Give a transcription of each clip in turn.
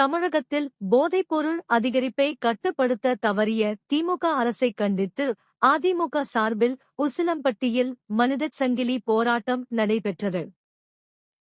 தமிழகத்தில் போதைப்பொருள் அதிகரிப்பை கட்டுப்படுத்த தவறிய திமுக அரசை கண்டித்து அதிமுக சார்பில் உசிலம்பட்டியில் மனிதச் சங்கிலி போராட்டம் நடைபெற்றது.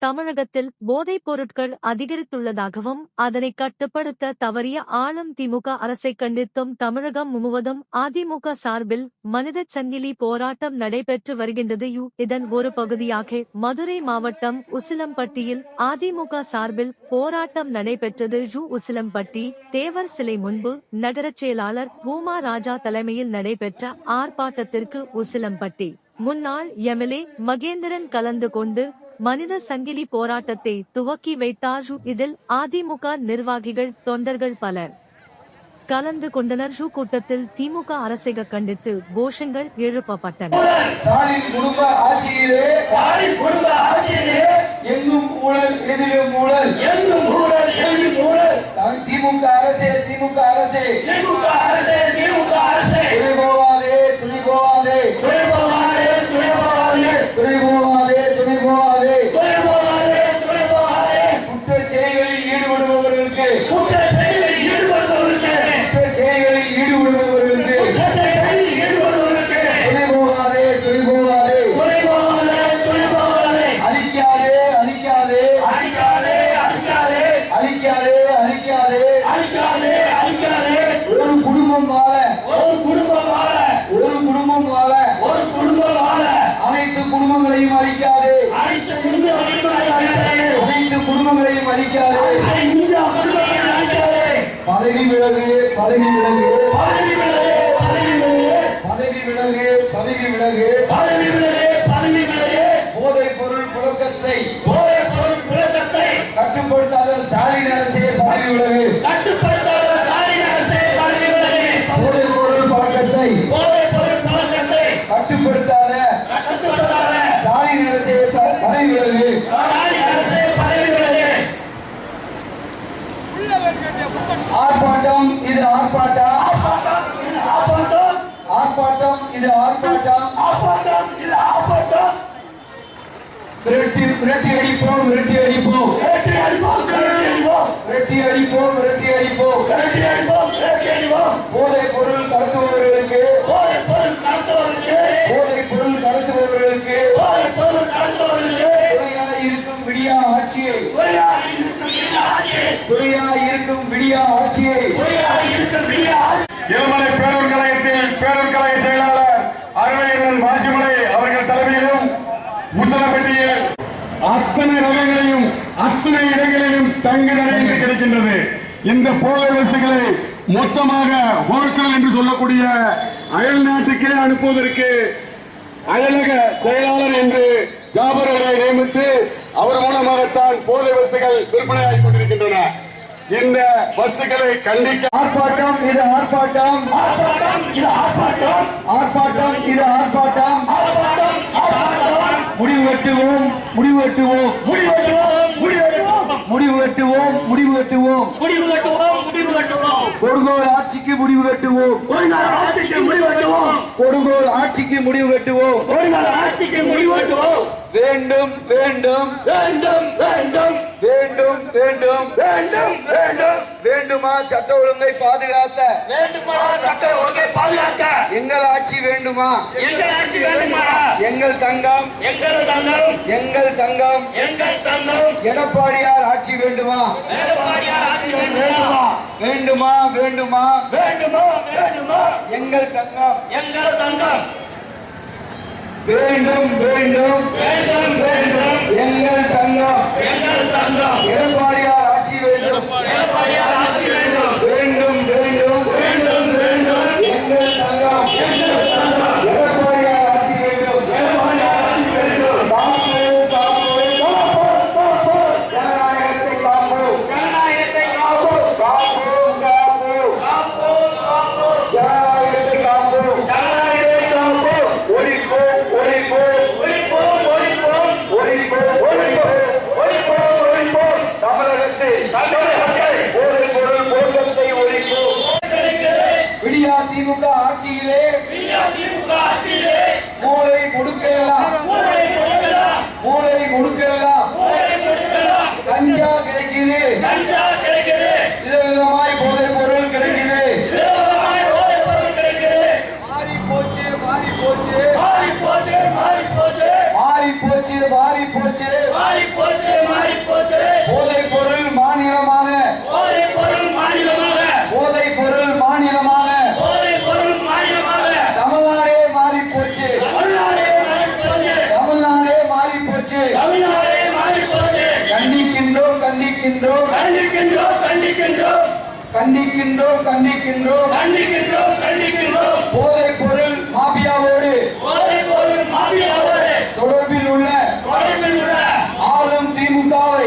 தமிழகத்தில் போதைப் பொருட்கள் அதிகரித்துள்ளதாகவும் அதனை கட்டுப்படுத்த தவறிய ஆளும் திமுக அரசை கண்டித்தும் தமிழகம் முழுவதும் அதிமுக சார்பில் மனிதச் சங்கிலி போராட்டம் நடைபெற்று வருகின்றது. யு இதன் ஒரு பகுதியாக மதுரை மாவட்டம் உசிலம்பட்டியில் அதிமுக சார்பில் போராட்டம் நடைபெற்றது. யு உசிலம்பட்டி தேவர் சிலை முன்பு நகரச் செயலாளர் பூமா ராஜா தலைமையில் நடைபெற்ற ஆர்ப்பாட்டத்திற்கு உசிலம்பட்டி. முன்னாள் எம்எல்ஏ மகேந்திரன் கலந்து கொண்டு மனித சங்கிலி போராட்டத்தை துவக்கி வைத்தார் இதில் அதிமுக நிர்வாகிகள் தொண்டர்கள் பலர். கலந்து கொண்டனர் ஷூ கூட்டத்தில் திமுக அரசை கண்டித்து கோஷங்கள் எழுப்பப்பட்டன. ஸ்டாலின் குடும்ப ஆட்சியிலே ஸ்டாலின் குடும்ப ஆட்சியிலே எங்கும் ஊழல் எதிலும் ஊழல். எங்கும் ஊழல் எங்கும் ஊழல். தான் திமுக அரசே திமுக அரசே. திமுக அரசே திமுக அரசே. துணை போகாதே துணை போகாதே பதவி விலகு பதவி விலகு. பதவி விலகு பதவி விலகு. பதவி விலகு பதவி விலகு. பதவி விலகு போதைப் பொருள் புழக்கத்தை போதைப் பொருள் புழக்கத்தை கட்டுப்படுத்தாத ஸ்டாலின் அரசே பதவி விலகு. ஆர்ப்பாட்டம் இது ஆர்ப்பாட்டம். ஆர்ப்பாட்டம் இது ஆர்ப்பாட்டம். ஆர்ப்பாட்டம் இது ஆர்ப்பாட்டம் ஆர்ப்பாட்டம் இது ஆர்ப்பாட்டம் விரட்டி விரட்டி அடிப்போம் விரட்டி அடிப்போம். விரட்டி அடிப்போம் விரட்டி அடிப்போம். விரட்டி அடிப்போம் விரட்டி அடிப்போம். விரட்டி அடிப்போம் விரட்டி அடிப்போம். போதைப் அத்தனை ரகங்களையும் அத்தனை இடங்களிலும் தங்குதடைந்து கிடைக்கின்றது. இந்த போதை வசதிகளை மொத்தமாக ஹோல்சேல் என்று சொல்லக்கூடிய அயல் நாட்டுக்கே அனுப்புவதற்கு அயலக செயலாளர் என்று ஜாபர் அவரை நியமித்து அவர் மூலமாகத்தான் போதை வசதிகள் விற்பனையாகிக் கொண்டிருக்கின்றன. இந்த வஸ்துக்களை கண்டிக்க ஆர்ப்பாட்டம் இது ஆர்ப்பாட்டம். ஆர்ப்பாட்டம் இது ஆர்ப்பாட்டம். ஆர்ப்பாட்டம் இது ஆர்ப்பாட்டம். ஆர்ப்பாட்டம் ஆர்ப்பாட்டம். முடிவு கட்டுவோம் முடிவு கட்டுவோம் முடிவெட்டுவோம் முடிவெட்டுவோம் முடிவு கட்டுவோம் முடிவு கட்டுவோம் முடிவு கட்டுவோம் முடிவு கட்டுவோம் கொடுங்கோல் ஆட்சிக்கு முடிவு கட்டுவோம் நாள் ஆட்சிக்கு முடிவெட்டுவோம் கொடுங்கோல் ஆட்சிக்கு முடிவு கட்டுவோம் நாள் ஆட்சிக்கு முடிவெட்டுவோம் வேண்டும் வேண்டும். வேண்டும் வேண்டும். வேண்டும் வேண்டும். வேண்டும் வேண்டும். வேண்டுமா சட்ட ஒழுங்கை பாதுகாத்த வேண்டுமா சட்ட ஒழுங்கை பாதுகாக்க? எங்கள் ஆட்சி வேண்டுமா? எங்கள் ஆட்சி வேண்டுமா? எங்கள் தங்கம்? எங்கள் தங்கம். எங்கள் தங்கம்? எங்கள் தங்கம். எடப்பாடியார் ஆட்சி வேண்டுமா? எடப்பாடியார் ஆட்சி வேண்டுமா? வேண்டுமா வேண்டுமா? வேண்டுமா வேண்டுமா? எங்கள் தங்கம்? எங்கள் தங்கம். வேண்டும் வேண்டும். வேண்டும் வேண்டும். எங்கள் தங்கம். எங்கள் தங்கம். எடப்பாடியார் ஆட்சி வேண்டும். எடப்பாடியார் அதிமுக ஆட்சியிலே மூளை முடுக்கலாம் மூளை முடுக்கலாம் கஞ்சா கிடைக்குது விதவிதமாய் போதை பொருள் கிடைக்குது. மாறி போச்சு மாறி போச்சு மாறி போச்சு மாறி போச்சு மாறி போச்சு மாறி போச்சு மாறி போச்சு மாறி போச்சு போதை பொருள் கண்டிக்கின்றோம் கண்டிக்கின்றோம். கண்டிக்கின்றோம் கண்டிக்கின்றோம். கண்டிக்கின்றோம் கண்டிக்கின்றோம். போதைப் பொருள் மாபியாவோடு. போதைப் பொருள் மாபியாவோடு. தொடர்பில் உள்ள தொலைவில் உள்ள ஆளும் திமுகவை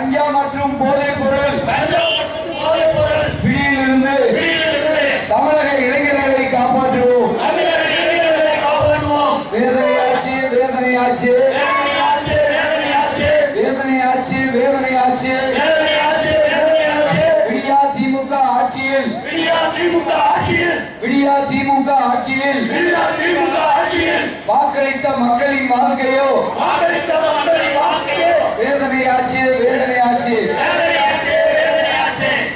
கஞ்சா மற்றும் போதைப் பொருள். பிடியிலிருந்து தமிழக இளைஞர்களை காப்பாற்றுவோம். வேதனை வேதனையாச்சு. வேதனையாச்சு வேதனையாச்சு. விடியா திமுக ஆட்சியில். விடியா திமுக ஆட்சியில். வாக்களித்த மக்களின் வாழ்க்கையோ வாக்களித்த மக்களின் வாழ்க்கையோ. வேதனையாச்சு வேதனையாச்சு.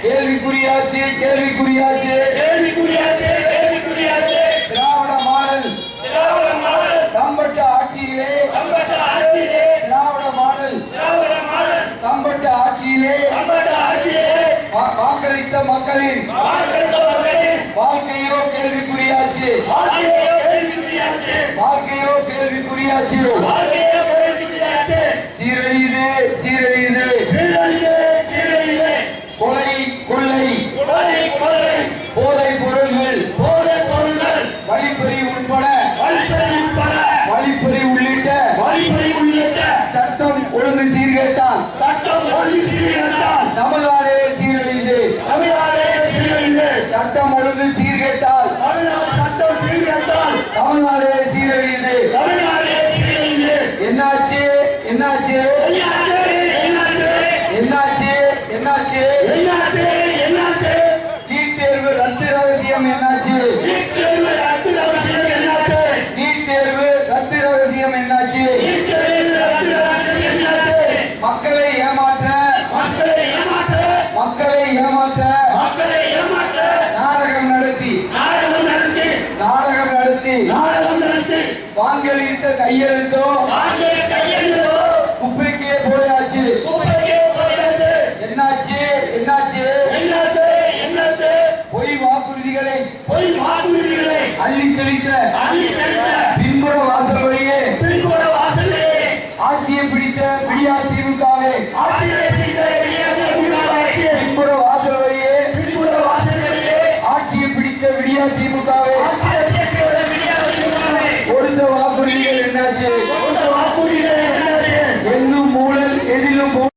கேள்விக்குறியாச்சு கேள்விக்குறியாச்சு. கேள்விக்குறியாச்சு கேள்விக்குறியாச்சு. திராவிட மாடல். திராவிட மாடல். தம்பட்ட ஆட்சியிலே. கம்பட்ட ஆட்சியிலே. திராவிட மாடல். திராவிட மாடல். தம்பட்ட ஆட்சியிலே. கம்பட்ட ஆட்சியிலே. வா- வாக்களித்த மக்களின் வாக்களித்த மக்களின் வாழ்க்கையோ கேள்விக்குறியாச்சு. வாழ்க்கையை கேள்விக்குறியாச்சு. வாழ்க்கையோ கேள்விக்குறியாச்சு. வாழ்க்கையை கேள்விக்குறியாச்சு. சீரழியுது சீரழியுது சீரழிவே கொலை கொள்ளை. கொலை கொலை. போதை பொருள்கள். போதைப் பொருள்கள். வழிப்பறி உட்பட. வழிப்பறி உட்பட. வழிப்பறி உள்ளிட்ட. வழிப்பறி உள்ளிட்ட. சட்டம் ஒழுங்கு சீர்கேட்டால் சட்டம் ஒழுங்கு சீர்கேட்டால் தமிழ்நாடே சீரழியுது தமிழ்நாடே சீரழிவு சட்டம் ஒழுங்கு சீர்கேட்டால். தமிழ்நாடு சட்டம் சீர்கேட்டால். தமிழ்நாடே சீரழியுது தமிழ்நாடே என்னாச்சு என்னாச்சு? என்னாச்சு? கையெழுத்தும் குப்பைக்கே போயாச்சு. என்னாச்சு? என்னாச்சு? பொய் வாக்குறுதிகளை பொய் வாக்குறுதிகளை அள்ளி தெளிக்க அள்ளி தெளிக்க பின்புற வாசல்வழியே பின்புற வாசலே ஆட்சியை பிடித்த விடியா திமுகவே ஆட்சியை பிடித்த விடியா திமுகவே பின்புற வாசல்வழியே பின்புற வாசல்வழியே ஆட்சியை பிடித்த விடியா திமுகவே வாக்குறுதிகள் என்னாச்சு? என்னும் மூழல் எதிலும்